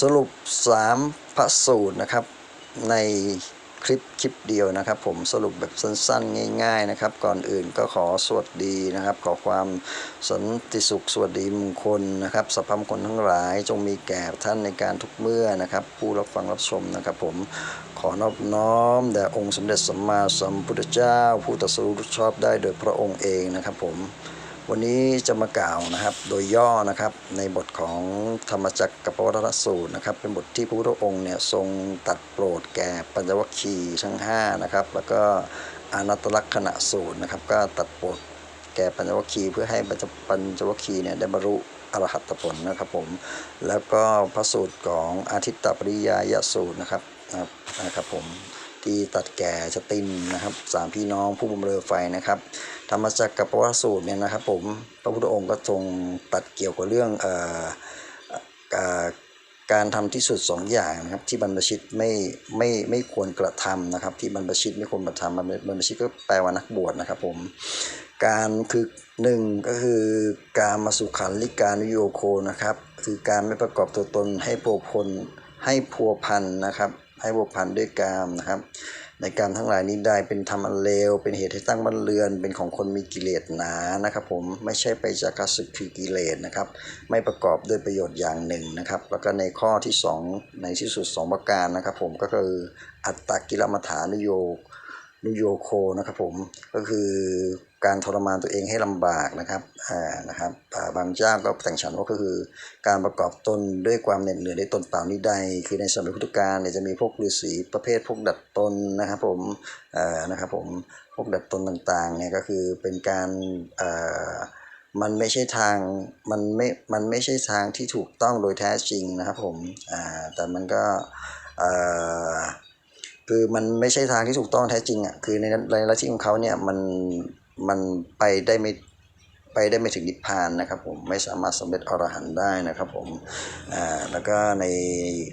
สรุป 3 พระสูตรนะครับ ในคลิปคลิปเดียวนะครับ ผมสรุปแบบสั้นๆ ง่าย ๆนะครับ ก่อนอื่นก็ขอสวัสดีนะครับ ขอความสันติสุขสวัสดีมงคลนะครับสัพพมคลทั้งหลาย จงมีแก่ท่านในการทุกเมื่อนะครับ ผู้รับฟังรับชมนะครับ ผมขอนอบน้อมแด่องค์สมเด็จสัมมาสัมพุทธเจ้า ผู้ตรัสรู้ชอบได้โดยพระองค์เองนะครับ ผม วันนี้จะมากล่าวนะครับโดยย่อนะครับในบทของธรรมจักรกับปวัตนสูตรนะครับ เป็นบทที่พระพุทธองค์เนี่ยทรงตัดโปรดแก่ปัญจวัคคีย์ทั้ง5นะครับแล้วก็อนัตตลักษณะสูตรนะครับ ก็ตัดโปรดแก่ปัญจวัคคีย์เพื่อให้ปัญจวัคคีย์เนี่ยได้บรรลุอรหัตผลนะครับผมแล้วก็พระสูตรของอาทิตตปริยายสูตรนะครับนะครับผม ที่ตัดแก่ชตินนะครับสามพี่น้องผู้บำเรอไฟนะครับ ธรรมจักรกับประวัติสูตรเนี่ยนะครับผมพระพุทธองค์ก็ทรงตัดเกี่ยวกับเรื่องเอ่อการทำที่สุดสองอย่างนะครับที่บรรพชิตไม่ไม่ไม่ควรกระทำนะครับที่บรรพชิตไม่ควรกระทำบรรพชิตก็แปลว่านักบวชนะครับผมการคือหนึ่งก็คือการมาสุขันลิกานุโยโคนะครับคือการไม่ประกอบตัวตนให้โผพลให้พัวพันนะครับ ให้พัวพันด้วยกามนะครับ ในการทั้งหลายนี้ได้เป็นธรรมอันเลว เป็นเหตุให้ตั้งบ้านเรือน เป็นของคนมีกิเลสหนานะครับผมไม่ใช่ไปจากศึกคือกิเลสนะครับ ไม่ประกอบด้วยประโยชน์อย่างหนึ่งนะครับ แล้วก็ในข้อที่สองในที่สุดสองประการนะครับ ผมก็คืออัตตกิลมัฐานุโยนุโยโคนะครับผมก็คือ การทรมานตัวเองให้ลำบากนะครับอ่านะครับบางเจ้าก็แต่งฉันว่าก็คือ การประกอบตนด้วยความเหน็ดเหนื่อยด้วยตนเปล่านี้ใด คือในสมัยพุทธกาลเนี่ยจะมีพวกฤาษีประเภทพวกดัดตนนะครับผมอ่อนะครับผมพวกดัดตนต่างๆเนี่ยก็คือเป็นการอ่อมันไม่ใช่ทางมันไม่มันไม่ใช่ทางที่ถูกต้องโดยแท้จริงนะครับผมอ่าแต่มันก็อ่อคือมันไม่ใช่ทางที่ถูกต้องแท้จริงอะคือในในลัทธิของเขาเนี่ยมัน มันไปได้ไม่ไปได้ไม่ถึงนิพพานนะครับผมไม่สามารถสำเร็จอรหันต์ได้นะครับผมแล้วก็ใน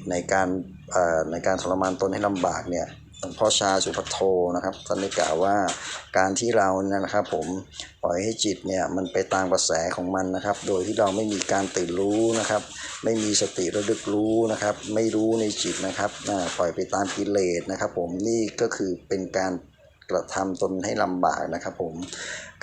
ในการในการทรมานตนให้ลำบากเนี่ยหลวงพ่อชาสุภัทโทนะครับท่านได้กล่าวว่าการที่เราเนี่ยนะครับผมปล่อยให้จิตเนี่ยมันไปตามกระแสของมันนะครับ โดยที่เราไม่มีการตื่นรู้นะครับ ไม่มีสติระลึกรู้นะครับ ไม่รู้ในจิตนะครับปล่อยไปตามกิเลสนะครับ ผมนี่ก็คือเป็นการ กระทำตนให้ลำบากนะครับผม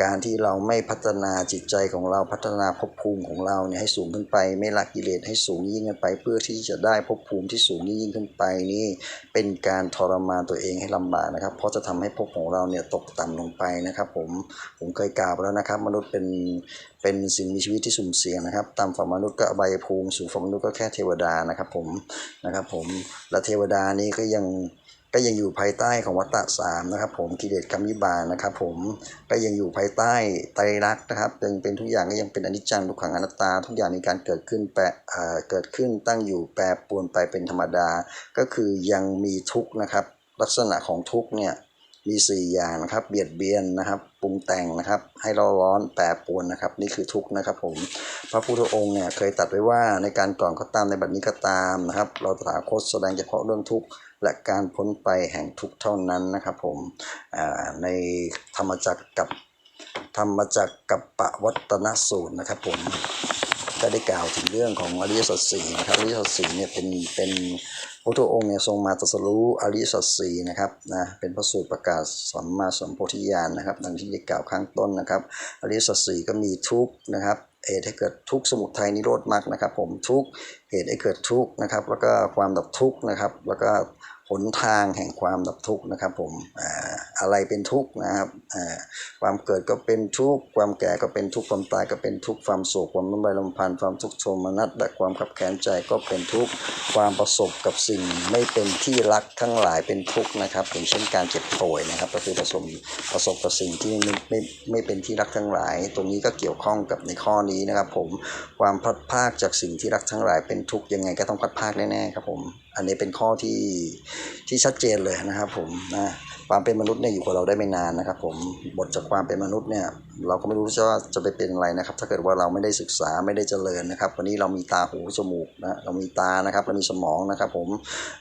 การที่เราไม่พัฒนาจิตใจของเราพัฒนาภพภูมิของเราเนี่ยให้สูงขึ้นไป ไม่ละกิเลสให้สูงยิ่งขึ้นไป เพื่อที่จะได้ภพภูมิที่สูงยิ่งขึ้นไปนี่เป็นการทรมานตัวเองให้ลำบากนะครับ เพราะจะทำให้ภพของเราเนี่ยตกต่ำลงไปนะครับผมผมเคยกล่าวไปแล้วนะครับ มนุษย์เป็นเป็นสิ่งมีชีวิตที่สุ่มเสี่ยงนะครับต่ำฝ่ามนุษย์ก็อบภูมิสูงฝ่ามนุษย์ก็แค่เทวดานะครับผมนะครับผมและเทวดานี่ก็ยัง ก็ยังอยู่ภายใต้ของวัฏฏะสามนะครับ ผมกิเลสกรรมวิบากนะครับ ผมก็ยังอยู่ภายใต้ไตรลักษณ์นะครับยังเป็นทุกอย่างก็ยังเป็นอนิจจังทุกขังอนัตตา ทุกอย่างมีการเกิดขึ้นแปรเอ่อเกิดขึ้นตั้งอยู่แปรปรวนไปเป็นธรรมดา ก็คือยังมีทุกข์นะครับ ลักษณะของทุกข์เนี่ย มีสี่อย่างนะครับ เบียดเบียนนะครับ ปรุงแต่งนะครับ ให้เราร้อนแปรปรวนนะครับ นี่คือทุกข์นะครับผม พระพุทธองค์เนี่ยเคยตัดไว้ว่าในการก่อนก็ตามในบัดนี้ก็ตามนะครับ เราตถาคตแสดงเฉพาะเรื่องทุกข์และการพ้นไปแห่งทุกข์เท่านั้นนะครับผมในธรรมจักรกับธรรมจักรกับปวัตนสูตรนะครับผมก็ได้กล่าวถึงเรื่องของอริยสัจสี่นะครับอริยสัจสี่เนี่ยเป็นเป็น พระองค์เนี่ยทรงมาตรัสรู้อริสัตสีนะครับนะเป็นพระสูตรประกาศสัมมาสัมโพธิญาณนะครับดังที่ได้กล่าวข้างต้นนะครับ อริสัตสีก็มีทุกนะครับเหตุให้เกิดทุกสมุทัยนิโรธมรรคนะครับ ผมทุกเหตุให้เกิดทุกนะครับ แล้วก็ความดับทุกนะครับ แล้วก็ หนทางแห่งความดับทุกข์นะครับผมอ่าอะไรเป็นทุกข์นะครับอ่าความเกิดก็เป็นทุกข์ความแก่ก็เป็นทุกข์ความตายก็เป็นทุกข์ความโศกความน้ำลายลำพันธ์ความทุกข์โทมนัสและความขับแค้นใจก็เป็นทุกข์ความประสบกับสิ่งไม่เป็นที่รักทั้งหลายเป็นทุกข์นะครับอย่างเช่นการเจ็บป่วยนะครับ ก็คือประสบประสบกับสิ่งที่ไม่ไม่ไม่เป็นที่รักทั้งหลาย ตรงนี้ก็เกี่ยวข้องกับในข้อนี้นะครับ ผมความพัดพรากจากสิ่งที่รักทั้งหลายเป็นทุกข์ยังไงก็ต้องพัดพรากแน่ๆครับผม อันนี้เป็นข้อที่ที่ชัดเจนเลยนะครับผมนะความเป็นมนุษย์เนี่ยอยู่กับเราได้ไม่นานนะครับ ผมบทจากความเป็นมนุษย์เนี่ยเราก็ไม่รู้ว่าจะไปเป็นอะไรนะครับ ถ้าเกิดว่าเราไม่ได้ศึกษาไม่ได้เจริญนะครับ วันนี้เรามีตาหูจมูกนะเรามีตานะครับเรามีสมองนะครับ ผม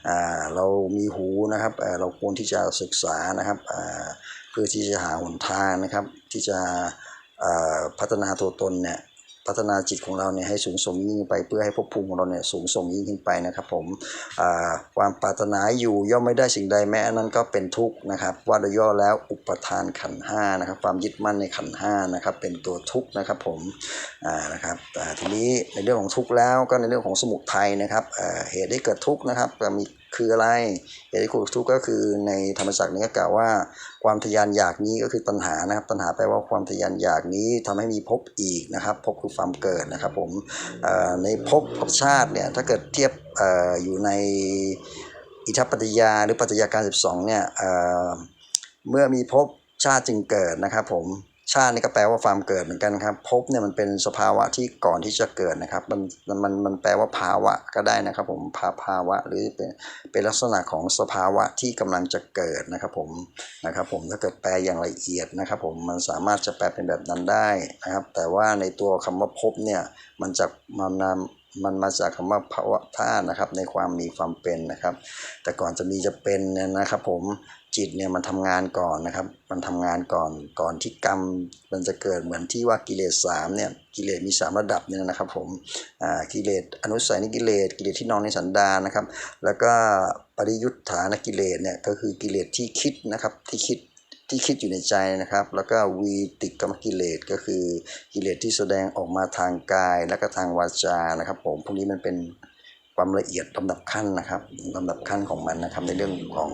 อ่าเรามีหูนะครับเราควรที่จะศึกษานะครับอ่าเพื่อที่จะหาหนทางนะครับ ที่จะอ่อพัฒนาตัวตนเนี่ย พัฒนาจิตของเราเนี่ยให้สูงส่งยิ่งไป เพื่อให้ภพภูมิของเราเนี่ยสูงส่งยิ่งขึ้นไปนะครับผมความปรารถนาอยู่ย่อมไม่ได้สิ่งใดแม้อันนั้นก็เป็นทุกข์นะครับ ว่าโดยย่อแล้วอุปทานขันห้านะครับความยึดมั่นในขันห้านะครับเป็นตัวทุกข์นะครับผมนะครับทีนี้ในเรื่องของทุกข์แล้วก็ในเรื่องของสมุทัยนะครับเหตุให้เกิดทุกข์นะครับมี คืออะไรเหตุให้เกิดทุกข์ก็คือในธรรมจักรนี้ก็กล่าวว่า ความทะยานอยากนี้ก็คือตัณหานะครับ ตัณหาแปลว่าความทะยานอยากนี้ทำให้มีภพอีกนะครับภพคือความเกิดนะครับผมในภพกับชาติเนี่ยถ้าเกิดเทียบออยู่ในอิทัปปัตติยาหรือปัจจัยการ 12เนี่ยเมื่อมีภพชาติจึงเกิดนะครับผม ชาตินี่ก็แปลว่าความเกิดเหมือนกันครับภพเนี่ยมันเป็นสภาวะที่ก่อนที่จะเกิดนะครับ มันมันมันแปลว่าภาวะก็ได้นะครับผมภาภาวะหรือเป็นเป็นลักษณะของสภาวะที่กำลังจะเกิดนะครับผมนะครับผมถ้าเกิดแปลอย่างละเอียดนะครับผมมันสามารถจะแปลเป็นแบบนั้นได้นะครับ แต่ว่าในตัวคำว่าภพเนี่ยมันจะมันนำมันมาจากคำว่าภาวะธาตุนะครับในความมีความเป็นนะครับ แต่ก่อนจะมีจะเป็นเนี่ยนะครับผม จิตเนี่ยมันทำงานก่อนนะครับ มันทำงานก่อนก่อนที่กรรมมันจะเกิดเหมือนที่ว่ากิเลสสามเนี่ยกิเลสมีสามระดับเนี่ยนะครับผมอ่ากิเลสอนุสัยนิกิเลสกิเลสที่นอนในสันดานนะครับ แล้วก็ปริยุทธานกิเลสเนี่ยก็คือกิเลสที่คิดนะครับที่คิดที่คิดอยู่ในใจนะครับ แล้วก็วีติกรรมกิเลสก็คือกิเลสที่แสดงออกมาทางกายและก็ทางวาจานะครับ ผมพวกนี้มันเป็น ความละเอียดลำดับขั้นนะครับลำดับขั้นของมันนะครับ ในเรื่องของ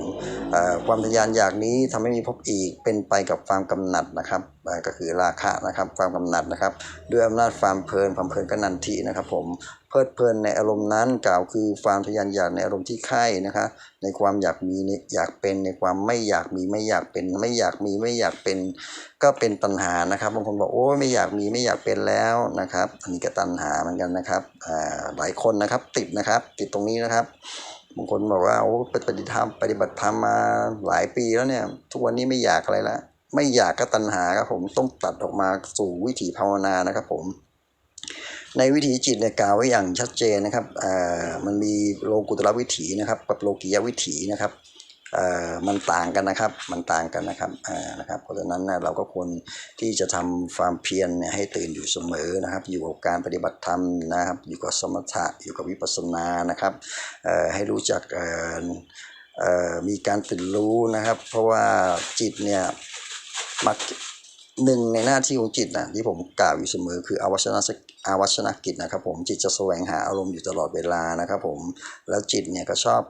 อความทะยานอยากนี้ทำให้มีพบอีกเป็นไปกับความกำหนัดนะครับเอ่อก็คือราคะนะครับความกำหนัดนะครับด้วยอำนาจความเพลินความเพลินก็นันทีนะครับ ผมเพลิดเพลินในอารมณ์นั้นกล่าวคือความทะยานอยากในอารมณ์ที่ใคร่นะคะในความอยากมีอยากเป็นในความไม่อยากมีไม่อยากเป็น ไม่อยากมีไม่อยากเป็น ก็เป็นตัณหานะครับบางคนบอกโอ้ไม่อยากมีไม่อยากเป็นแล้วนะครับอันนี้ก็ตัณหาเหมือนกันนะครับอ่าหลายคนนะครับติดนะครับติดตรงนี้นะครับบางคนบอกว่าโอ้ปฏิธรรมปฏิบัติธรรมมาหลายปีแล้วเนี่ยทุกวันนี้ไม่อยากอะไรและ ไม่อยากก็ตัณหาครับผมต้องตัดออกมาสู่วิถีภาวนานะครับผม ในวิถีจิตเนี่ยกล่าวไว้อย่างชัดเจนนะครับอ่ามันมีโลกุตระวิถีนะครับ กับโลกิยวิถีนะครับเอ่อมันต่างกันนะครับ มันต่างกันนะครับอ่านะครับ เพราะฉะนั้นเราก็ควรที่จะทำความเพียรให้ตื่นอยู่เสมอนะครับ อยู่กับการปฏิบัติธรรมนะครับ อยู่กับสมถะ อยู่กับวิปัสสนานะครับเอ่อให้รู้จักเอ่อมีการตื่นรู้นะครับ เพราะว่าจิตเนี่ย มักหนึ่งในหน้าที่ของจิตนะที่ผมกล่าวอยู่เสมอคืออวัชนะสอาวัชนกิจนะครับผมจิตจะแสวงหาอารมณ์อยู่ตลอดเวลานะครับผมแล้วจิตเนี่ยก็ชอบ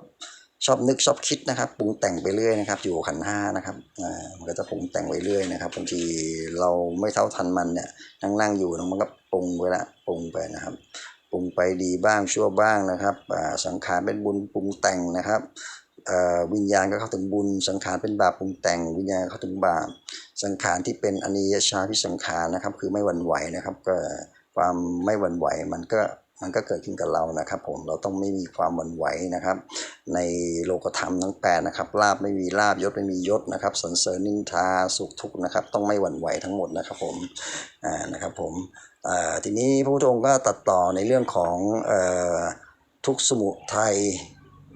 ชอบนึกชอบคิดนะครับปรุงแต่งไปเรื่อยนะครับ อยู่ขันห้านะครับอ่ามันก็จะปรุงแต่งไปเรื่อยนะครับบางทีเราไม่เท่าทันมันเนี่ยนั่งนั่งอยู่มันก็ปรุงไปละปรุงไปนะครับปรุงไปดีบ้างชั่วบ้างนะครับอ่าสังขารเป็นบุญปรุงแต่งนะครับ วิญญาณก็เข้าถึงบุญ สังขารเป็นบาปปรุงแต่ง วิญญาณเข้าถึงบาป สังขารที่เป็นอนิยชาพิสังขารนะครับ คือไม่หวั่นไหวนะครับ ก็ความไม่หวั่นไหวมันก็มันก็เกิดขึ้นกับเรานะครับ ผมเราต้องไม่มีความหวั่นไหวนะครับ ในโลกธรรมทั้งแปดนะครับลาบไม่มีลาบยศไม่มียศนะครับสรรเสริญนินทาสุขทุกข์นะครับ ต้องไม่หวั่นไหวทั้งหมดนะครับ ผมอ่านะครับผมอ่าทีนี้พระพุทธองค์ก็ตัดต่อในเรื่องของอทุกสมุทัย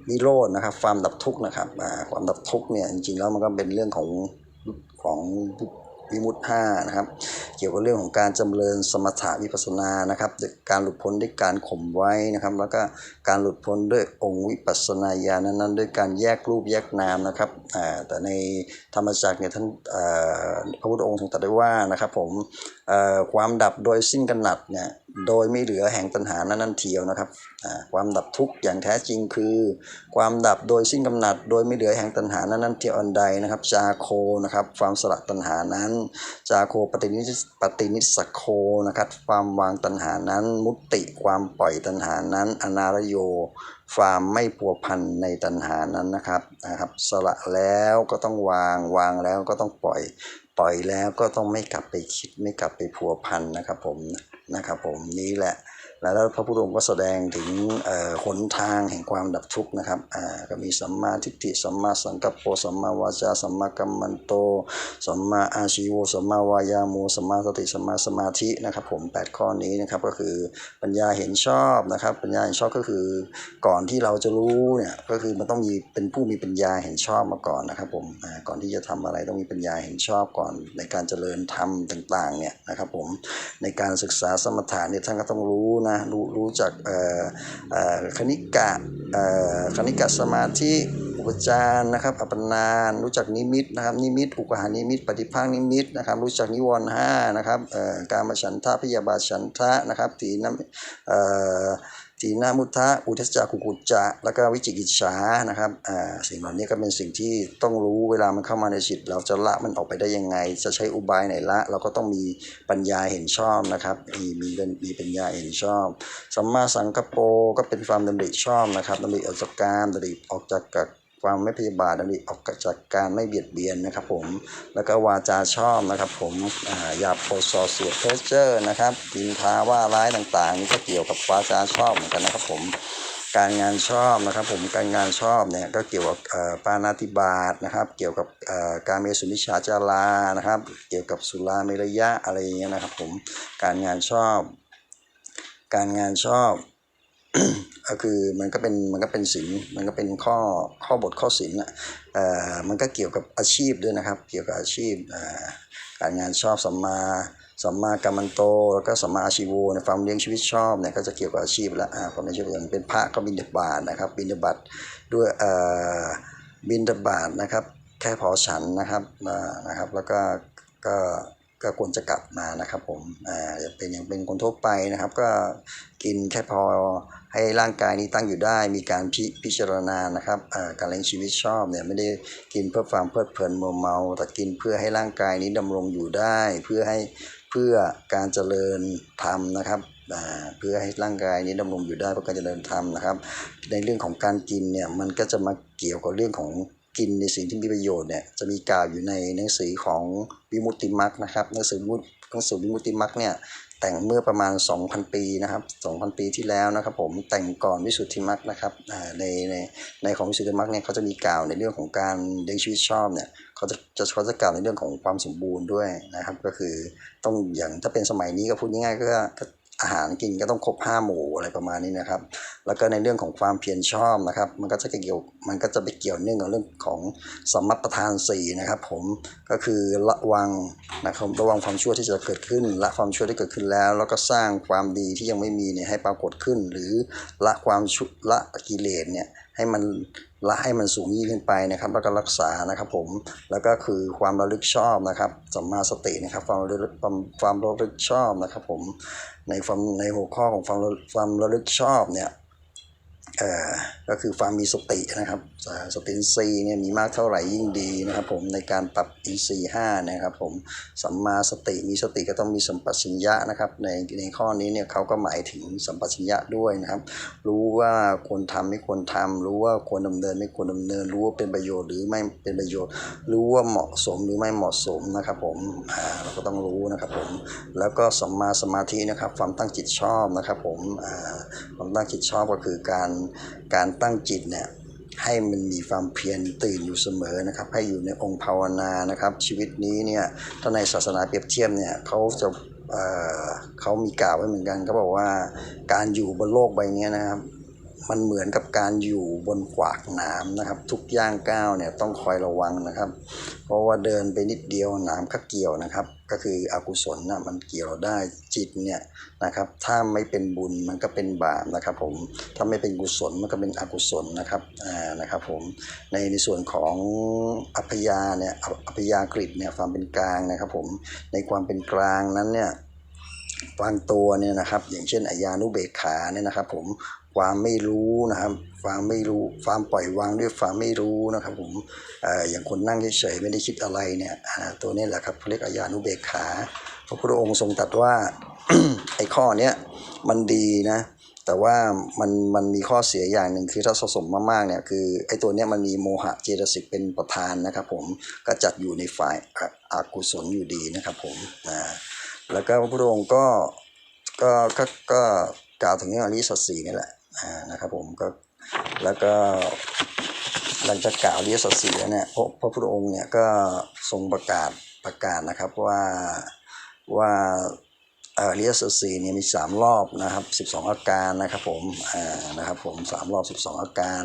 นิโรธนะครับ ความดับทุกข์นะครับความดับทุกข์เนี่ยจริงๆแล้วมันก็เป็นเรื่องของของวิมุตห้านะครับ เกี่ยวกับเรื่องของการจำเริญสมถะวิปัสนานะครับการหลุดพ้นด้วยการข่มไว้นะครับ แล้วก็การหลุดพ้นด้วยองค์วิปัสนาญาณนั้นๆ ด้วยการแยกรูปแยกนามนะครับแต่ในธรรมจักรเนี่ยท่านพระพุทธองค์ทรงตรัสได้ว่านะครับผม ความดับโดยสิ้นกำหนัดเนี่ยโดยไม่เหลือแห่งตัณหานั้นนั่นเทียวนะครับความดับทุกข์อย่างแท้จริงคือ ความดับโดยสิ้นกำหนัด โดยไม่เหลือแห่งตัณหานั้นนั่นเทียวอันใดนะครับจาโคนะครับความสละตัณหานั้น จาโคปฏินิสปฏินิสโคนะครับความวางตัณหานั้น มุติความปล่อยตัณหานั้น อนารโยความไม่พัวพันในตัณหานั้นนะครับนะครับ สละแล้วก็ต้องวางวางแล้วก็ต้องปล่อย ปล่อยแล้วก็ต้องไม่กลับไปคิดไม่กลับไปพัวพันนะครับผมนะครับผมนี่แหละ แล้วพระพุทธองค์ก็แสดงถึงหนทางแห่งความดับทุกข์นะครับก็มีสัมมาทิฏฐิสัมมาสังกัปโปสัมมาวาจาสัมมากัมมันโตสัมมาอาชีวสัมมาวายาโมสัมมาสติสัมมาสมาธินะครับ ผมแปดข้อนี้นะครับก็คือปัญญาเห็นชอบนะครับ ปัญญาเห็นชอบก็คือก่อนที่เราจะรู้เนี่ยก็คือมันต้องมีเป็นผู้มีปัญญาเห็นชอบมาก่อนนะครับ ผมก่อนที่จะทำอะไรต้องมีปัญญาเห็นชอบก่อนในการเจริญธรรมต่างๆเนี่ยนะครับ ผมในการศึกษาสมถะเนี่ยท่านก็ต้องรู้นะรู้รู้จักคณิกะคณิกะสมาธิอุปจารนะครับอัปปนานรู้จักนิมิตนะครับนิมิตอุกหานิมิต ปฏิภาคนิมิตนะครับรู้จักนิวรณ์ห้านะครับการมาฉันทะพยาบาทฉันทะนะครับถีน้ำ ทีนามุทะอุทสจักกุกุจจะ แล้วก็วิจิกิจฉานะครับอ่าสิ่งเหล่านี้ก็เป็นสิ่งที่ต้องรู้เวลามันเข้ามาในจิต เราจะละมันออกไปได้ยังไง จะใช้อุบายไหนละ เราก็ต้องมีปัญญาเห็นชอบนะครับมีมีเป็นมีปัญญาเห็นชอบสัมมาสังกัปโปก็เป็นความดำริชอบนะครับดำริออกจากการดำริออกจากกับ ความไม่พยาบาทดำริออกจากการไม่เบียดเบียนนะครับผมแล้วก็วาจาชอบนะครับผมอย่าโพสอสียดเพอเจอร์นะครับกินทาว่าร้ายต่างๆนี่ก็เกี่ยวกับวาจาชอบเหมือนกันนะครับผมการงานชอบนะครับผมการงานชอบเนี่ยก็เกี่ยวกับปานาติบาตนะครับ เกี่ยวกับการเมสุนิชาจารานะครับ เกี่ยวกับสุราเมรยะอะไรอย่างเงี้ยนะครับผมการงานชอบ การงานชอบ ก็คือมันก็เป็นมันก็เป็นศีลมันก็เป็นข้อข้อบทข้อศีลอะมันก็เกี่ยวกับอาชีพด้วยนะครับ เกี่ยวกับอาชีพการงานชอบสัมมาสัมมากัมมันโต แล้วก็สัมมาอาชีโวในความเลี้ยงชีวิตชอบเนี่ยก็จะเกี่ยวกับอาชีพละอ่าความเลี้ยงชีวิตอย่างเป็นพระก็บิณฑบาตนะครับ บิณฑบาตด้วยเอ่อบิณฑบาตนะครับ แค่พอฉันนะครับอ่านะครับ แล้วก็ก็ก็ควรจะกลับมานะครับผมอ่าอย่าเป็นอย่างเป็นคนทั่วไปนะครับ ก็กินแค่พอ ให้ร่างกายนี้ตั้งอยู่ได้ มีการพิพจารณานะครับการเลี้ยงชีวิตชอบเนี่ยไม่ได้กินเพื่อความเพลิดเพลินมัวเมาแต่กินเพื่อให้ร่างกายนี้ดำรงอยู่ได้ เพื่อให้เพื่อการเจริญธรรมนะครับเพื่อให้ร่างกายนี้ดำรงอยู่ได้เพื่อการเจริญธรรมนะครับ ในเรื่องของการกินเนี่ยมันก็จะมาเกี่ยวกับเรื่องของกินในสิ่งที่มีประโยชน์เนี่ยจะมีกล่าวอยู่ในหนังสือของวิมุตติมรรคนะครับหนังสือวิมุตหนังสือวิมุตติมรรคเนี่ย แต่งเมื่อประมาณ 2,000 ปีนะครับ 2,000 ปีที่แล้วนะครับ ผมแต่งก่อนวิสุทธิมรรคนะครับในในในของวิสุทธิมรรคเนี่ยเขาจะมีกล่าวในเรื่องของการเลี้ยงชีวิตชอบเนี่ยเขาจะจะเขาจะกล่าวในเรื่องของความสมบูรณ์ด้วยนะครับ ก็คือต้องอย่างถ้าเป็นสมัยนี้ก็พูดง่ายๆก็ก็ อาหารกินก็ต้องครบห้าหมู่อะไรประมาณนี้นะครับ แล้วก็ในเรื่องของความเพียรชอบนะครับ มันก็จะเกี่ยวมันก็จะไปเกี่ยวเนื่องกับเรื่องของสมมัปทานสี่นะครับ ผมก็คือระวังนะครับระวังความชั่วที่จะเกิดขึ้นละความชั่วที่เกิดขึ้นแล้ว แล้วก็สร้างความดีที่ยังไม่มีเนี่ยให้ปรากฏขึ้น หรือละความชุละกิเลสเนี่ย ให้มันละให้มันสูงยิ่งขึ้นไปนะครับ แล้วก็รักษานะครับผมแล้วก็คือความระลึกชอบนะครับสัมมาสตินะครับ ความระลึกความความระลึกชอบนะครับ ผมในความในหัวข้อของความความระลึกชอบเนี่ย ก็คือความมีสตินะครับสติอินทรีย์เนี่ยมีมากเท่าไหร่ยิ่งดีนะครับผมในการปรับอินทรีย์ห้านะครับผมสัมมาสติมีสติก็ต้องมีสัมปชัญญะนะครับในในข้อนี้เนี่ยเขาก็หมายถึงสัมปชัญญะด้วยนะครับ รู้ว่าควรทำไม่ควรทำรู้ว่าควรดำเนินไม่ควรดำเนิน รู้ว่าเป็นประโยชน์หรือไม่เป็นประโยชน์ รู้ว่าเหมาะสมหรือไม่เหมาะสมนะครับผมอ่าเราก็ต้องรู้นะครับผมแล้วก็สัมมาสมาธินะครับความตั้งจิตชอบนะครับผมอ่าความตั้งจิตชอบก็คือการการตั้งจิตเนี่ยให้มันมีความเพียรตื่นอยู่เสมอนะครับให้อยู่ในองค์ภาวนานะครับ ชีวิตนี้เนี่ยถ้าในศาสนาเปรียบเทียบเนี่ยเขาจะเเขามีกล่าวไว้เหมือนกันเขาบอกว่าการอยู่บนโลกใบนี้นะครับ มันเหมือนกับการอยู่บนขวากน้ำนะครับ ทุกย่างก้าวเนี่ยต้องคอยระวังนะครับ เพราะว่าเดินไปนิดเดียวน้ำก็เกี่ยวนะครับ ก็คืออกุศลนะมันเกี่ยวเราได้จิตเนี่ยนะครับถ้าไม่เป็นบุญมันก็เป็นบาปนะครับผมถ้าไม่เป็นกุศลมันก็เป็นอกุศลนะครับอ่านะครับผมในในส่วนของอัพยาเนี่ยอัพยากฤิเนี่ยความเป็นกลางนะครับผมในความเป็นกลางนั้นเนี่ยบางตัวเนี่ยนะครับอย่างเช่นอายานุเบกขาเนี่ยนะครับผม ความไม่รู้นะครับความไม่รู้ความปล่อยวางด้วยความไม่รู้นะครับผมออย่างคนนั่งเฉยๆไม่ได้คิดอะไรเนี่ยตัวนี้แหละครับเขาเรียกอายานุเบกขาพระพุทธองค์ทรงตรัสว่าไอ้ข้อเนี้ยมันดีนะแต่ว่ามันมันมีข้อเสียอย่างหนึ่งคือถ้าสะสมมากๆเนี่ยคือไอ้ตัวเนี้ยมันมีโมหะเจตสิกเป็นประธานนะครับผมก็จัดอยู่ในฝ่ายอกุศลอยู่ดีนะครับผมอ่าแล้วก็พระพุทธองค์ก็ก็ก็กกล่าวถึงเรื่องอริสัจสี่นี่แหละ นะครับผมก็แล้วก็หลังจากกล่าวอริยสัจสี่แล้วเนี่ยพระพระพุทธองค์เนี่ยก็ทรงประกาศประกาศนะครับว่าว่าเอออริยสัจสี่เนี่ยมีสามรอบนะครับสิบสองอาการนะครับผมอ่านะครับผมสามรอบสิบสองอาการ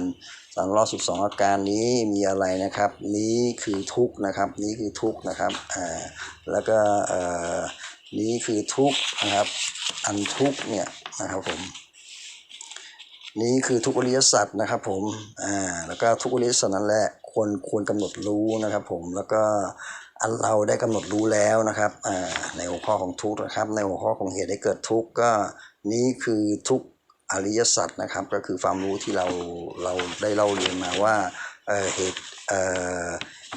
สามรอบสิบสองอาการนี้มีอะไรนะครับ นี้คือทุกข์นะครับนี้คือทุกข์นะครับอ่าแล้วก็เอ่อนี้คือทุกข์นะครับ อันทุกข์เนี่ยนะครับผม นี้คือทุกอริยสัจนะครับผมอ่าแล้วก็ทุกอริยสัจนั่นแหละควรควรกำหนดรู้นะครับผมแล้วก็อันเราได้กำหนดรู้แล้วนะครับอ่าในหัวข้อของทุกนะครับ ในหัวข้อของเหตุให้เกิดทุกก็นี้คือทุกอริยสัจนะครับ ก็คือความรู้ที่เราเราได้เล่าเรียนมาว่าเอ่อเหตุ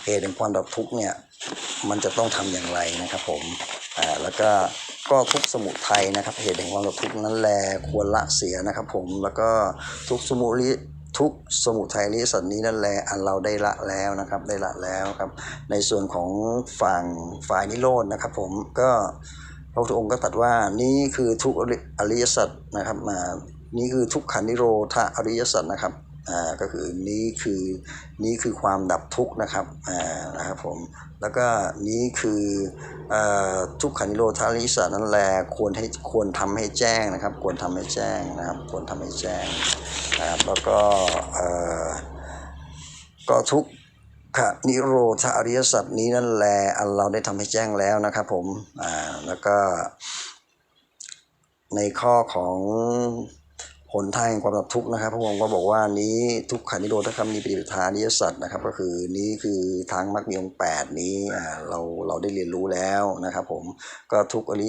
เหตุแห่งความดับทุกข์เนี่ยมันจะต้องทำอย่างไรนะครับผมอ่าแล้วก็ก็ทุกสมุทัยนะครับ เหตุแห่งความดับทุกข์นั้นแลควรละเสียนะครับผมแล้วก็ทุกสมุริทุกสมุทัยนิสัตนี้นั่นแลอันเราได้ละแล้วนะครับ ได้ละแล้วครับ ในส่วนของฝั่งฝ่ายนิโรธนะครับ ผมก็พระพุทธองค์ก็ตรัสว่านี่คือทุกอริยสัจนะครับมานี่คือทุกขันนิโรธอริยสัจนะครับ อ่าก็คือนี้คือนี้คือความดับทุกข์นะครับอ่านะครับผมแล้วก็นี้คืออ่ทุกขันิโรธาริสัจนั่นแลควรให้ควรทำให้แจ้งนะครับ ควรทำให้แจ้งนะครับ ควรทำให้แจ้งนะครับแล้วก็เอ่อก็ทุกขนิโรธาอริยสัจนี้นั่นแหละอันเราได้ทำให้แจ้งแล้วนะครับผมอ่าแล้วก็ในข้อของ หนทางแห่งความดับทุกข์นะครับ พระองค์ก็บอกว่านี้ทุกขันนิโรธคำนี้ปฏิปทานิยสัตว์นะครับ ก็คือนี้คือทางมรรคมีองค์แปดนี้เราเราได้เรียนรู้แล้วนะครับผมก็ทุกอริ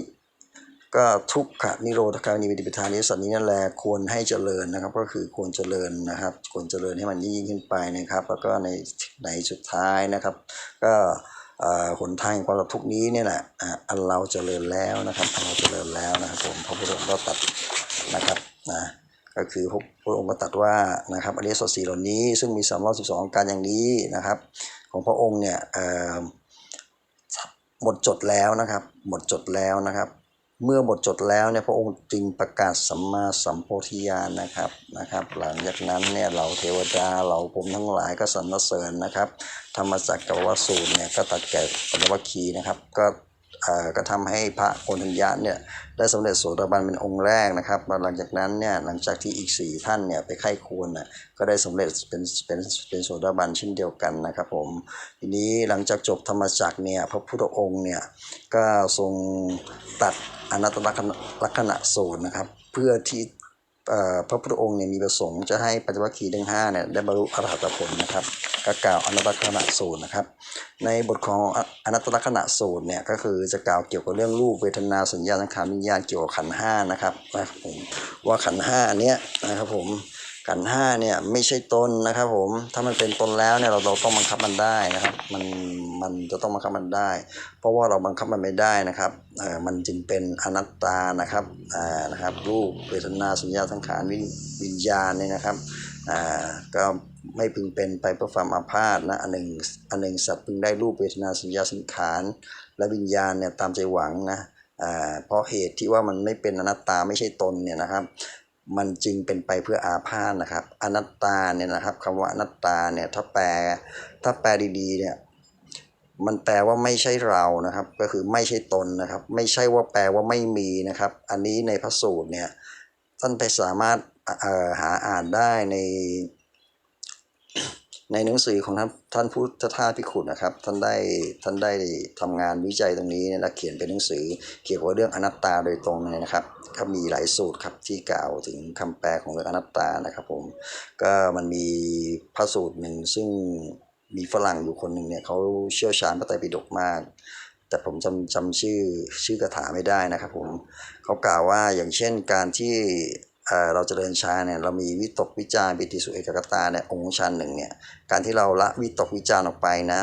ก็ทุกขนิโรธคำนี้ปฏิปทานิยสัตว์นี้นั่นแหละควรให้เจริญนะครับ ก็คือควรเจริญนะครับ ควรเจริญให้มันยิ่งขึ้นไปนะครับ แล้วก็ในในสุดท้ายนะครับ ก็หนทางความดับทุกนี้เนี่ยแหละอันเราเจริญแล้วนะครับเราเจริญแล้วนะครับผมพระพุทธองค์ก็ตัดนะครับนะ ก็คือพระพระองค์ก็ตัดว่านะครับอริยสัจสี่เหล่านี้ ซึ่งมีสามร้อยสิบสองการอย่างนี้นะครับ ของพระองค์เนี่ยเออหมดจดแล้วนะครับ หมดจดแล้วนะครับ เมื่อหมดจดแล้วเนี่ยพระองค์จึงประกาศสัมมาสัมโพธิญาณนะครับนะครับ หลังจากนั้นเนี่ยเราเทวดาเราผมทั้งหลายก็สรรเสริญนะครับ ธรรมจักรกับวสูตรเนี่ยก็ตัดแก่ปัญญวัคคีนะครับก็ ก็ทำให้พระโกนทัญญะเนี่ยได้สำเร็จโสดาบันเป็นองค์แรกนะครับหลังจากนั้นเนี่ยหลังจากที่อีกสี่ท่านเนี่ยไปไข้ควรน่ะก็ได้สำเร็จเป็นเป็นเป็นโสดาบันเช่นเดียวกันนะครับผมทีนี้หลังจากจบธรรมจักรเนี่ยพระพุทธองค์เนี่ยก็ทรงตัดอนัตตลักษณะลักษณะสูตรนะครับเพื่อที่พระพุทธองค์เนี่ยมีประสงค์จะให้ปัญจวัคคีย์ทั้งห้าเนี่ยได้บรรลุอรหัตผลนะครับ ก็กล่าวอนัตตลักษณะสูตรนะครับ ในบทของอนัตตลักษณะสูตรเนี่ยก็คือจะกล่าวเกี่ยวกับเรื่องรูปเวทนาสัญญาสังขารวิญญาณเกี่ยวกับขันห้านะครับนะครับผมว่าขันห้าเนี้ยนะครับผมขันห้าเนี่ยไม่ใช่ตนนะครับผมถ้ามันเป็นตนแล้วเนี่ยเราเราต้องบังคับมันได้นะครับ มันมันจะต้องบังคับมันได้ เพราะว่าเราบังคับมันไม่ได้นะครับเอ่อมันจึงเป็นอนัตตานะครับอ่านะครับรูปเวทนาสัญญาสังขารวิญวิญญาณเนี่ยนะครับอ่าก็ ไม่พึงเป็นไปเพื่อความอาพาธนะอันหนึ่งอันหนึ่งสัตว์พึงได้รูปเวทนาสัญญาสังขารและวิญญาณเนี่ยตามใจหวังนะอ่าเพราะเหตุที่ว่ามันไม่เป็นอนัตตาไม่ใช่ตนเนี่ยนะครับ มันจึงเป็นไปเพื่ออาพาธนะครับ อนัตตาเนี่ยนะครับคำว่าอนัตตาเนี่ยถ้าแปลถ้าแปลดีๆเนี่ยมันแปลว่าไม่ใช่เรานะครับ ก็คือไม่ใช่ตนนะครับ ไม่ใช่ว่าแปลว่าไม่มีนะครับ อันนี้ในพระสูตรเนี่ยท่านไปสามารถอ่อหาอ่านได้ใน ในหนังสือของท่านท่านพุทธทาสพิขุนะครับ ท่านได้ท่านได้ทำงานวิจัยตรงนี้เนี่ยและเขียนเป็นหนังสือเกี่ยวกับเรื่องอนัตตาโดยตรงเลยนะครับ ก็มีหลายสูตรครับที่กล่าวถึงคำแปลของเรื่องอนัตตานะครับผมก็มันมีพระสูตรหนึ่งซึ่งมีฝรั่งอยู่คนหนึ่งเนี่ยเขาเชี่ยวชาญพระไตรปิฎกมาก แต่ผมจำจำชื่อชื่อกระถาไม่ได้นะครับผมเขากล่าวว่าอย่างเช่นการที่ เราจเจริญฌานเนี่ยเรามีวิตกวิจารปิติสุเอกกตาเนี่ยองค์ฌานหนึ่งเนี่ยการที่เราละวิตกวิจารออกไปนะ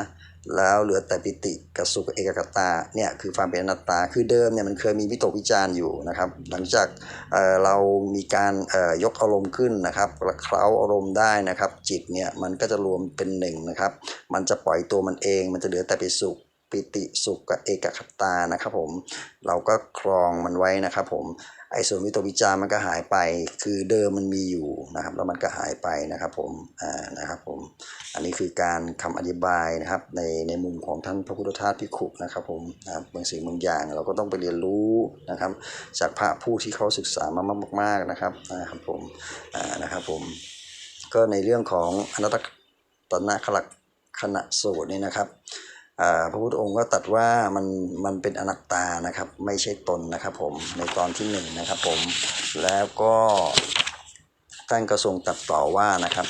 แล้วเหลือแต่ปิติกับสุขเอกกตาเนี่ยคือความเป็นอนัตตาคือเดิมเนี่ยมันเคยมีวิตกวิจารอยู่นะครับ หลังจากเออเรามีการเอ่อยกอารมณ์ขึ้นนะครับและเคล้าอารมณ์ได้นะครับ จิตเนี่ยมันก็จะรวมเป็นหนึ่งนะครับ มันจะปล่อยตัวมันเอง มันจะเหลือแต่ปิสุขปิติสุขกับเอกคตานะครับผมเราก็ครองมันไว้นะครับผม ไอ้ส่วนวิตกวิจารมันก็หายไป คือเดิมมันมีอยู่นะครับแล้วมันก็หายไปนะครับผมอ่านะครับผมอันนี้คือการคำอธิบายนะครับในในมุมของท่านพระพุทธทาสพิขุนะครับผมนะครับบางสิ่งบางอย่างเราก็ต้องไปเรียนรู้นะครับ จากพระผู้ที่เขาศึกษามามากๆนะครับนะครับผมอ่านะครับผมก็ในเรื่องของอนัตตนะขลักขณะสูตรนี่นะครับอ พระพุทธองค์ก็ตัดว่ามันมันเป็นอนัตตานะครับ ไม่ใช่ตนนะครับผมในตอนที่หนึ่งนะครับผมแล้วก็ท่านก็ทรงตัดต่อว่านะครับ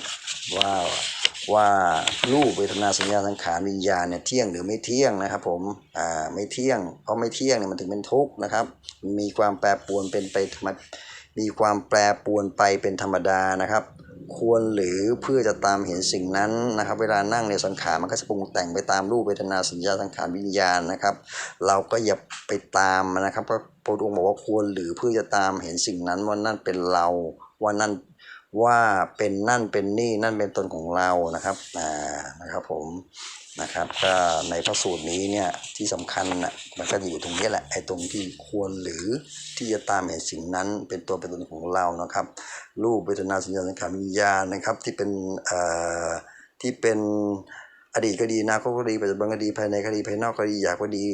ว่าว่ารูปเวทนาสัญญาสังขารวิญญาณเนี่ยเที่ยงหรือไม่เที่ยงนะครับผมอ่าไม่เที่ยงเพราะไม่เที่ยงเนี่ยมันถึงเป็นทุกข์นะครับ มีความแปรปรวนเป็นไปมมีความแปรปรวนไปเป็นธรรมดานะครับ ควรหรือเพื่อจะตามเห็นสิ่งนั้นนะครับ เวลานั่งในสังขารมันก็จะปรุงแต่งไปตามรูปเวทนาสัญญาสังขารวิญญาณนะครับ เราก็อย่าไปตามนะครับเพราะพระองค์บอกว่าควรหรือเพื่อจะตามเห็นสิ่งนั้นว่านั่นเป็นเราว่านั่นว่าเป็นนั่นเป็นนี่นั่นเป็นตนของเรานะครับอ่านะครับผม นะครับก็ในพระสูตรนี้เนี่ยที่สำคัญน่ะมันก็อยู่ตรงนี้แหละไอ้ตรงที่ควรหรือที่จะตามเห็นสิ่งนั้นเป็นตัวเป็นตนของเรานะครับ รูปเวทนาสัญญาสังขารวิญญาณนะครับ ที่เป็นเอ่อที่เป็นอดีตก็ดีอนาคตก็ดีปัจจุบันก็ดีภายในก็ดีภายนอกก็ดีอยากก็ดี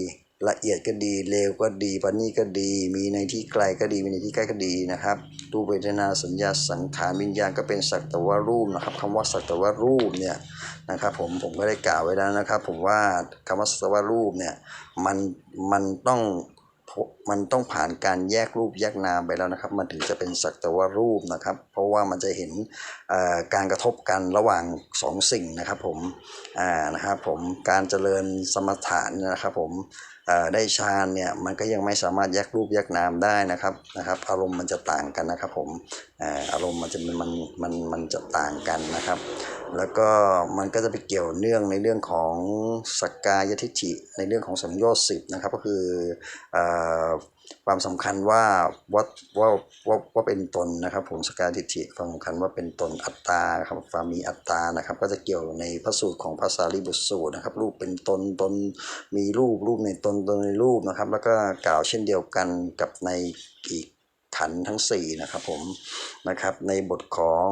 ละเอียดก็ดีเลวก็ดีปานนี้ก็ดี มีในที่ไกลก็ดีมีในที่ใกล้ก็ดีนะครับรูปเวทนาสัญญาสังขารวิญญาณก็เป็นสักแต่ว่ารูปนะครับคำว่าสักแต่ว่ารูปเนี่ยนะครับผมผมก็ได้กล่าวไว้แล้วนะครับ ผมว่าคำว่าสักแต่ว่ารูปเนี่ยมันมันต้องมันต้องผ่านการแยกรูปแยกนามไปแล้วนะครับ มันถึงจะเป็นสักแต่ว่ารูปนะครับ เพราะว่ามันจะเห็นการกระทบกันระหว่างสองสิ่งนะครับผมอ่านะครับผมการเจริญสมถะเนี่ยนะครับผม ได้ฌานเนี่ยมันก็ยังไม่สามารถแยกรูปแยกนามได้นะครับนะครับ อารมณ์มันจะต่างกันนะครับผมอ่าอารมณ์มันจะมันมันมันจะต่างกันนะครับ แล้วก็มันก็จะไปเกี่ยวเนื่องในเรื่องของสกกายทิฏฐิในเรื่องของสัมโยชน์สิบนะครับก็คือเอ่อ ความสำคัญว่าว่าว่าว่าว่าเป็นตนนะครับ ผมสกายทิฏฐิความสำคัญว่าเป็นตนอัตตาครับความมีอัตตานะครับ ก็จะเกี่ยวในพระสูตรของภาษาลิบุตรสูตรนะครับ รูปเป็นตนตนมีรูปรูปในตนตนในรูปนะครับ แล้วก็กล่าวเช่นเดียวกันกับในอีกขันทั้งสี่นะครับผมนะครับ ในบทของ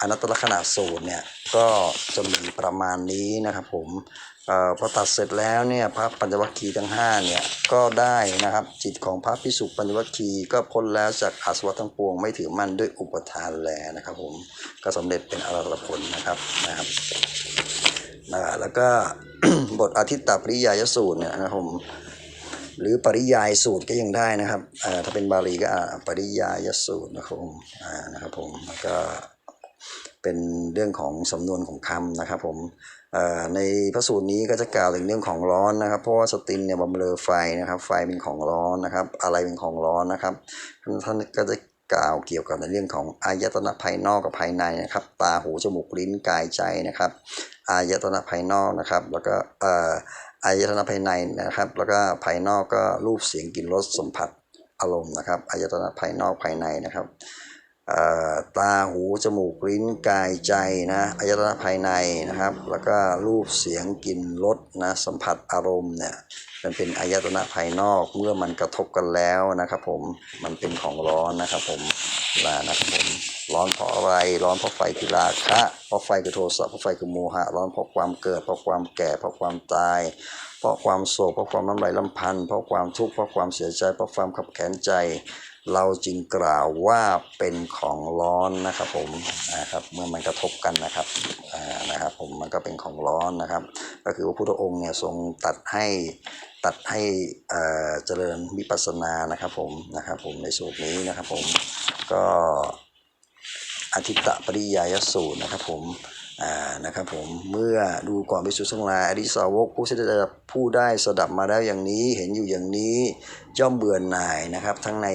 อนัตตลกษณะสูตรเนี่ยก็จะมีประมาณนี้นะครับผม พอตัดเสร็จแล้วเนี่ยพระปัญจวัคคีย์ทั้ง5เนี่ยก็ได้นะครับจิตของพระพิสุปัญจวัคคีย์ก็พ้นแล้วจากอาสวะทั้งปวงไม่ถือมั่นด้วยอุปทานแลนะครับ ผมก็สำเร็จเป็นอรหัตผลนะครับนะครับนะแล้วก็บทอาทิตตปริยายสูตรเนี่ยนะครับผมหรือปริยายสูตรก็ยังได้นะครับถ้าเป็นบาลีก็ปริยายสูตรนะครับผมนะครับผมแล้วก็เป็นเรื่องของสำนวนของคำนะครับผม ในพระสูตรนี้ก็จะกล่าวถึงเรื่องของร้อนนะครับ เพราะว่าสตินเนี่ยบำเรอไฟนะครับ ไฟเป็นของร้อนนะครับ อะไรเป็นของร้อนนะครับ ท่านก็จะกล่าวเกี่ยวกับในเรื่องของอายตนะภายนอกกับภายในนะครับ ตาหูจมูกลิ้นกายใจนะครับอายตนะภายนอกนะครับ แล้วก็เอ่ออายตนะภายในนะครับ แล้วก็ภายนอกก็รูปเสียงกลิ่นรสสัมผัสอารมณ์นะครับอายตนะภายนอกภายในนะครับ ตาหู จมูก ลิ้นกายใจนะอายตนะภายในนะครับ แล้วก็รูปเสียงกลิ่นรสนะสัมผัสอารมณ์เนี่ยมันเป็นอายตนะภายนอกเมื่อมันกระทบกันแล้วนะครับผมมันเป็นของร้อนนะครับผมนะนะครับผมร้อนเพราะอะไรร้อนเพราะไฟคือราคะเพราะไฟคือโทสะเพราะไฟคือโมหะร้อนเพราะความเกิดเพราะความแก่เพราะความตายเพราะความโศกเพราะความน้ำลายลำพันธ์เพราะความทุกข์เพราะความเสียใจเพราะความขับแค้นใจ เราจึงกล่าวว่าเป็นของร้อนนะครับผมนะครับเมื่อมันกระทบกันนะครับนะครับผมมันก็เป็นของร้อนนะครับ ก็คือว่าพุทธองค์เนี่ยทรงตัดให้ตัดให้เจริญวิปัสสนานะครับผมนะครับผมในสูตรนี้นะครับผมก็อาทิตตปริยายสูตรนะครับผม นะครับผมเมื่อดูก่อนไปสู่ทั้งหลายอริสาวกผู้ที่ได้ผู้ได้สดับมาแล้วอย่างนี้เห็นอยู่อย่างนี้ย่อมเบื่อหน่ายนะครับ ทั้งใน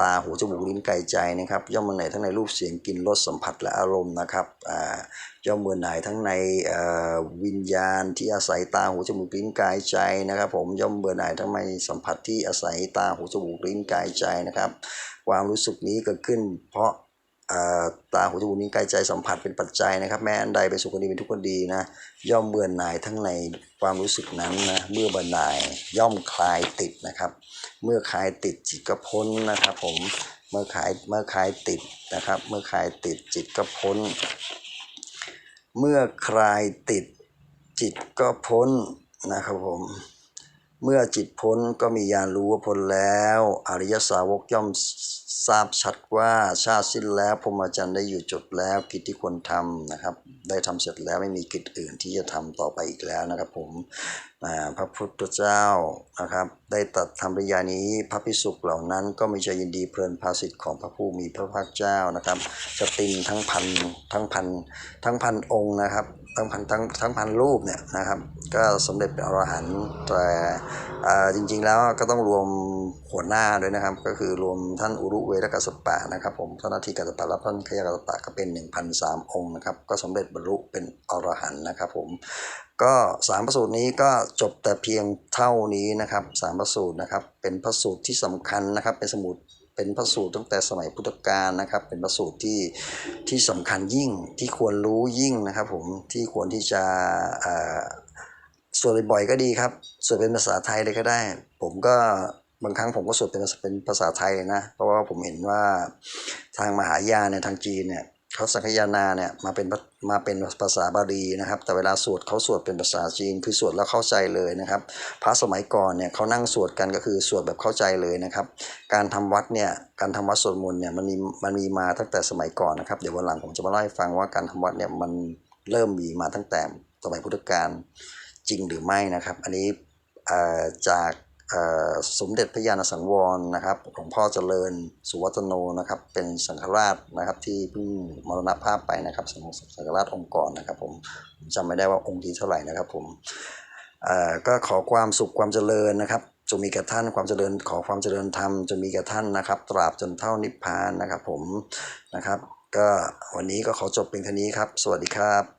ตาหูจมูกลิ้นกายใจนะครับ ย่อมเบื่อหน่ายทั้งในรูปเสียงกลิ่นรสสัมผัสและอารมณ์นะครับอ่าย่อมเบื่อหน่ายทั้งในอ่อวิญญาณที่อาศัยตาหูจมูกลิ้นกายใจนะครับ ผมย่อมเบื่อหน่ายทั้งในสัมผัสที่อาศัยตาหูจมูกลิ้นกายใจนะครับ ความรู้สึกนี้เกิดขึ้นเพราะ ตาหูจมูกนิ้วกายใจสัมผัสเป็นปัจจัยนะครับ แม้อันใดเป็นสุขดีเป็นทุกข์ดีนะ ย่อมเบื่อหน่ายทั้งในความรู้สึกนั้นนะเมื่อเบื่อหน่ายย่อมคลายติดนะครับ เมื่อคลายติดจิตก็พ้นนะครับ ผมเมื่อคลายเมื่อคลายติดนะครับ เมื่อคลายติดจิตก็พ้น เมื่อคลายติดจิตก็พ้นนะครับผม เมื่อจิตพ้นก็มีญาณรู้ว่าพ้นแล้ว อริยสาวกย่อมทราบชัดว่าชาติสิ้นแล้วพรหมจรรย์ได้อยู่จบแล้วกิจที่ควรทำนะครับ ได้ทำเสร็จแล้วไม่มีกิจอื่นที่จะทำต่อไปอีกแล้วนะครับ ผมพระพุทธเจ้านะครับ ได้ตัดทำปริยานี้พระพิสุเหล่านั้น ก็มีใจยินดีเพลินภาสิทธิ์ของพระผู้มีพระภาคเจ้านะครับจะตินทั้งพันทั้งพันทั้งพันองค์นะครับ ทั้งพันทั้งทั้งพันรูปเนี่ยนะครับ ก็สำเร็จเป็นอรหันต์แต่จริงๆแล้วก็ต้องรวมหัวหน้าด้วยนะครับ ก็คือรวมท่านอุรุเวรกัสสปะนะครับ ผมท่านนาทีกัสสปะและท่านขยกัสสปะก็เป็น 1,003องค์นะครับก็สำเร็จบรรลุเป็นอรหันต์นะครับ ผมก็สามพระสูตรนี้ก็จบแต่เพียงเท่านี้นะครับสามพระสูตรนะครับ เป็นพระสูตรที่สำคัญนะครับ เป็นสมุด เป็นพระสูตรตั้งแต่สมัยพุทธกาลนะครับ เป็นพระสูตรที่ที่สำคัญยิ่งที่ควรรู้ยิ่งนะครับผมที่ควรที่จะอ่อสวดบ่อยๆก็ดีครับสวดเป็นภาษาไทยเลยก็ได้ ผมก็บางครั้งผมก็สวดเป็นเป็นภาษาไทยเลยนะ เพราะว่าผมเห็นว่าทางมหายาเนี่ยทางจีนเนี่ย เขาสังคานาเนี่ยมาเป็นมาเป็นภาษาบาลีนะครับ แต่เวลาสวดเขาสวดเป็นภาษาจีน คือสวดแล้วเข้าใจเลยนะครับ พระสมัยก่อนเนี่ยเขานั่งสวดกันก็คือสวดแบบเข้าใจเลยนะครับ การทำวัดเนี่ยการทำวัดสวดมนต์เนี่ยมันมีมันมีมาตั้งแต่สมัยก่อนนะครับเดี๋ยววันหลังผมจะมาเล่าให้ฟังว่าการทำวัดเนี่ยมันเริ่มมีมาตั้งแต่สมัยพุทธกาลจริงหรือไม่นะครับ อันนี้จาก สมเด็จพระญาณสังวรนะครับหลวงพ่อเจริญสุวัตโนนะครับ เป็นสังฆราชนะครับที่เพิ่งมรณภาพไปนะครับสังสังฆราชองค์ก่อนนะครับ ผมจำไม่ได้ว่าองค์ที่เท่าไหร่นะครับผมก็ขอความสุขความเจริญนะครับจงมีแก่ท่านความเจริญขอความเจริญธรรมจงมีแก่ท่านนะครับ ตราบจนเท่านิพพานนะครับ ผมนะครับ ก็วันนี้ก็ขอจบเพียงเท่านี้ครับ สวัสดีครับ